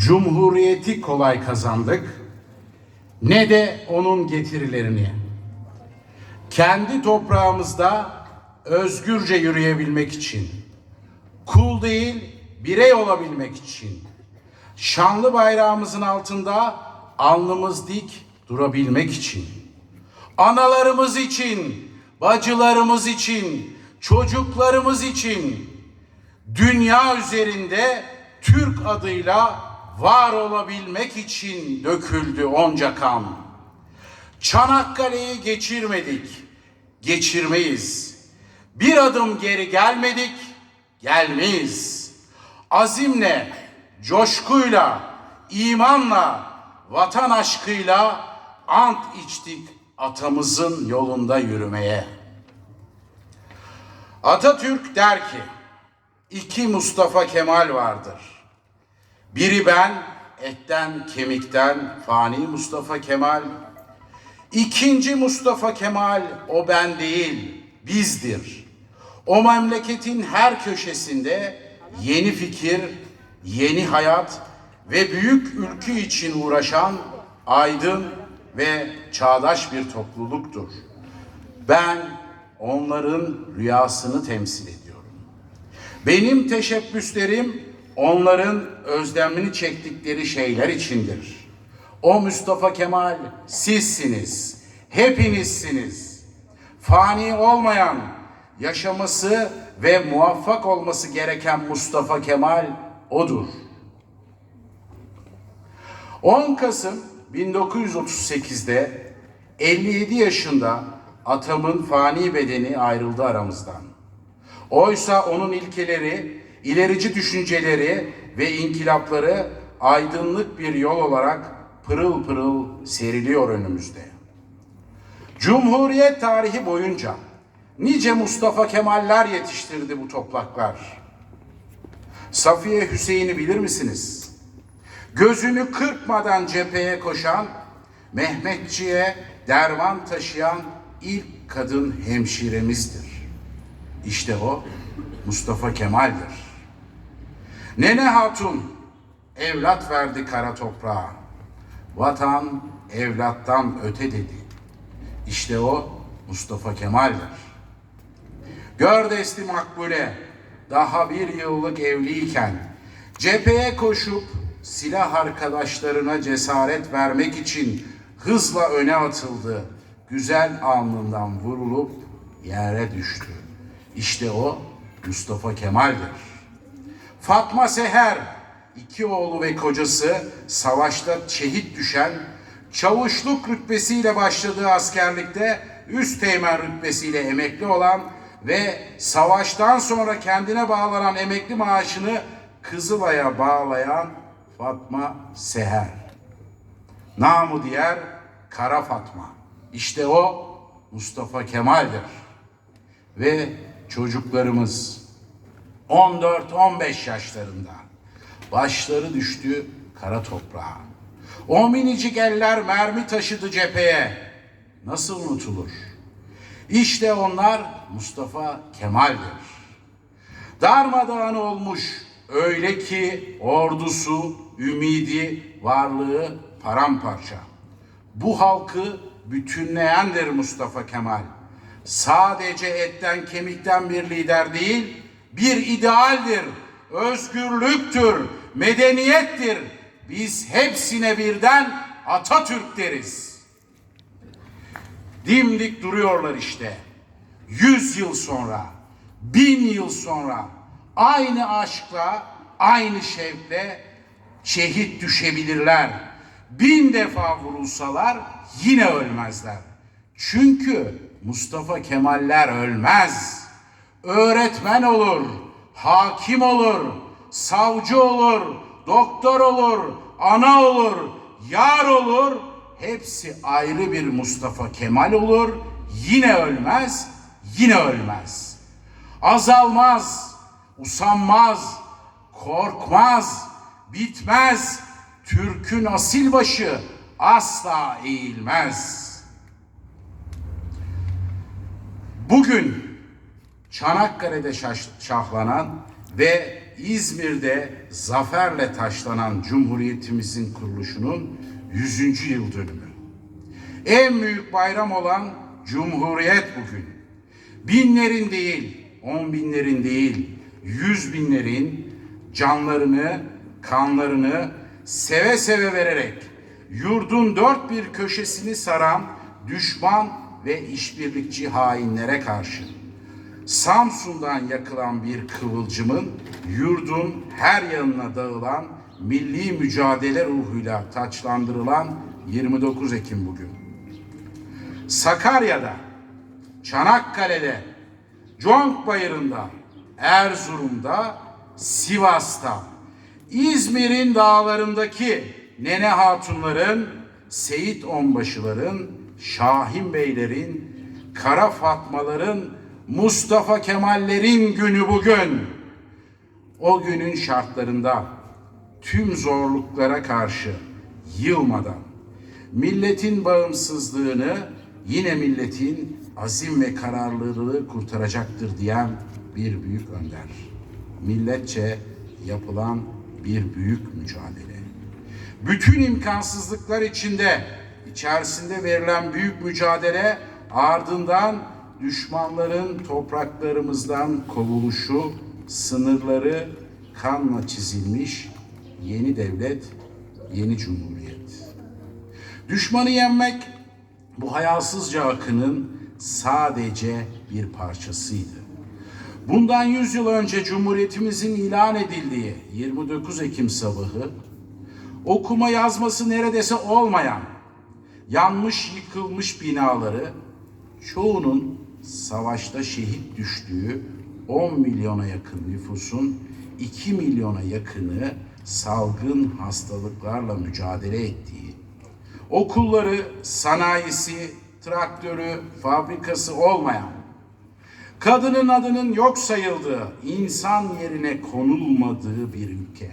Cumhuriyeti kolay kazandık ne de onun getirilerini. Kendi toprağımızda özgürce yürüyebilmek için, kul değil birey olabilmek için, şanlı bayrağımızın altında alnımız dik durabilmek için, analarımız için, bacılarımız için, çocuklarımız için dünya üzerinde Türk adıyla var olabilmek için döküldü onca kan. Çanakkale'yi geçirmedik, geçirmeyiz. Bir adım geri gelmedik, gelmeyiz. Azimle, coşkuyla, imanla, vatan aşkıyla ant içtik atamızın yolunda yürümeye. Atatürk der ki, iki Mustafa Kemal vardır. Biri ben, etten kemikten fani Mustafa Kemal. İkinci Mustafa Kemal o ben değil, bizdir. O memleketin her köşesinde yeni fikir, yeni hayat ve büyük ülkü için uğraşan aydın ve çağdaş bir topluluktur. Ben onların rüyasını temsil ediyorum. Benim teşebbüslerim onların özlemini çektikleri şeyler içindir. O Mustafa Kemal sizsiniz, hepinizsiniz. Fani olmayan, yaşaması ve muvaffak olması gereken Mustafa Kemal odur. 10 Kasım 1938'de 57 yaşında atamın fani bedeni ayrıldı aramızdan. Oysa onun ilkeleri, ilerici düşünceleri ve inkılapları aydınlık bir yol olarak pırıl pırıl seriliyor önümüzde. Cumhuriyet tarihi boyunca nice Mustafa Kemaller yetiştirdi bu topraklar. Safiye Hüseyin'i bilir misiniz? Gözünü kırpmadan cepheye koşan, Mehmetçiğe derman taşıyan ilk kadın hemşiremizdir. İşte o Mustafa Kemal'dir. Nene Hatun evlat verdi kara toprağa. Vatan evlattan öte dedi. İşte o Mustafa Kemal'dir. Gör desti makbule daha bir yıllık evliyken cepheye koşup silah arkadaşlarına cesaret vermek için hızla öne atıldı. Güzel alnından vurulup yere düştü. İşte o Mustafa Kemal'dir. Fatma Seher, iki oğlu ve kocası savaşta şehit düşen, çavuşluk rütbesiyle başladığı askerlikte üst teğmen rütbesiyle emekli olan ve savaştan sonra kendine bağlanan emekli maaşını Kızılay'a bağlayan Fatma Seher. Namı diğer Kara Fatma. İşte o Mustafa Kemal'dir. Ve çocuklarımız 14-15 yaşlarında başları düştü kara toprağa. O minicik eller mermi taşıdı cepheye. Nasıl unutulur? İşte onlar Mustafa Kemal'dir. Darmadağın olmuş öyle ki ordusu, ümidi, varlığı paramparça. Bu halkı bütünleyendir Mustafa Kemal. Sadece etten kemikten bir lider değil, bir idealdir, özgürlüktür, medeniyettir. Biz hepsine birden Atatürk deriz. Dimdik duruyorlar işte. Yüz yıl sonra, bin yıl sonra aynı aşkla, aynı şevkle şehit düşebilirler. Bin defa vurulsalar yine ölmezler. Çünkü Mustafa Kemaller ölmez. Öğretmen olur, hakim olur, savcı olur, doktor olur, ana olur, yar olur. Hepsi ayrı bir Mustafa Kemal olur. Yine ölmez, yine ölmez. Azalmaz, usanmaz, korkmaz, bitmez. Türk'ün asil başı asla eğilmez. Bugün Çanakkale'de şahlanan ve İzmir'de zaferle taşlanan Cumhuriyetimizin kuruluşunun 100. yıl dönümü. En büyük bayram olan Cumhuriyet bugün. Binlerin değil, on binlerin değil, yüz binlerin canlarını, kanlarını seve seve vererek yurdun dört bir köşesini saran düşman ve işbirlikçi hainlere karşı Samsun'dan yakılan bir kıvılcımın yurdun her yanına dağılan milli mücadele ruhuyla taçlandırılan 29 Ekim bugün. Sakarya'da, Çanakkale'de, Conk Bayırı'nda, Erzurum'da, Sivas'ta, İzmir'in dağlarındaki Nene Hatunların, Seyit Onbaşıların, Şahin Beylerin, Kara Fatmaların, Mustafa Kemallerin günü bugün. O günün şartlarında tüm zorluklara karşı yılmadan milletin bağımsızlığını yine milletin azim ve kararlılığı kurtaracaktır diyen bir büyük önder. Milletçe yapılan bir büyük mücadele. Bütün imkansızlıklar içinde, içerisinde verilen büyük mücadele ardından düşmanların topraklarımızdan kovuluşu, sınırları kanla çizilmiş yeni devlet, yeni cumhuriyet. Düşmanı yenmek bu hayasızca akının sadece bir parçasıydı. Bundan 100 yıl önce Cumhuriyetimizin ilan edildiği 29 Ekim sabahı okuma yazması neredeyse olmayan yanmış yıkılmış binaları çoğunun savaşta şehit düştüğü 10 milyona yakın nüfusun 2 milyona yakını salgın hastalıklarla mücadele ettiği, okulları, sanayisi, traktörü, fabrikası olmayan, kadının adının yok sayıldığı, insan yerine konulmadığı bir ülke.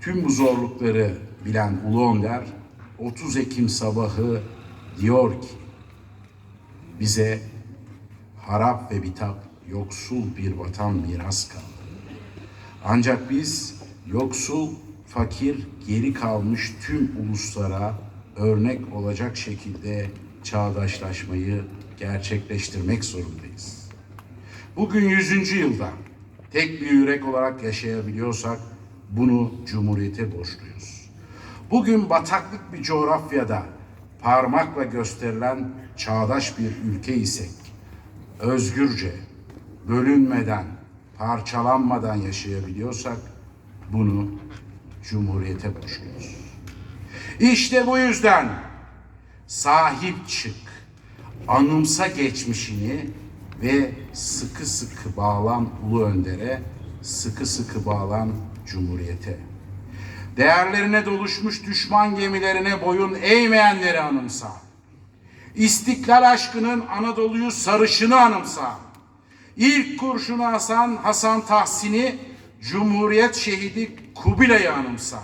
Tüm bu zorlukları bilen Ulu Önder 30 Ekim sabahı diyor ki bize harap ve bitap yoksul bir vatan miras kaldı. Ancak biz yoksul, fakir, geri kalmış tüm uluslara örnek olacak şekilde çağdaşlaşmayı gerçekleştirmek zorundayız. Bugün 100. yılda tek bir yürek olarak yaşayabiliyorsak bunu Cumhuriyete borçluyuz. Bugün bataklık bir coğrafyada parmakla gösterilen çağdaş bir ülke isek, özgürce, bölünmeden, parçalanmadan yaşayabiliyorsak bunu Cumhuriyete borçluyuz. İşte bu yüzden sahip çık, anımsa geçmişini ve sıkı sıkı bağlan Ulu Önder'e, sıkı sıkı bağlan Cumhuriyete. Değerlerine doluşmuş düşman gemilerine boyun eğmeyenleri anımsa. İstiklal aşkının Anadolu'yu sarışını anımsa. İlk kurşunu asan Hasan Tahsin'i, Cumhuriyet şehidi Kubilay'ı anımsa.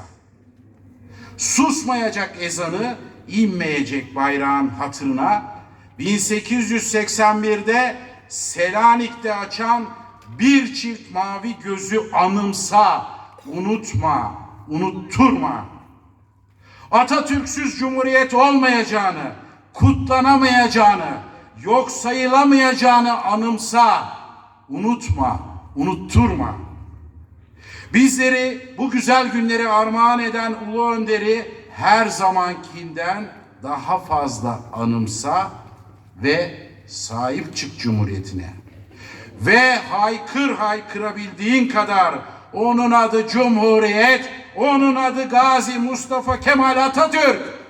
Susmayacak ezanı, inmeyecek bayrağın hatırına 1881'de Selanik'te açan bir çift mavi gözü anımsa, unutma, unutturma. Atatürk'süz cumhuriyet olmayacağını, kutlanamayacağını, yok sayılamayacağını anımsa, unutma, unutturma. Bizleri bu güzel günleri armağan eden Ulu Önder'i her zamankinden daha fazla anımsa ve sahip çık Cumhuriyetine. Ve haykır haykırabildiğin kadar onun adı Cumhuriyet, onun adı Gazi Mustafa Kemal Atatürk.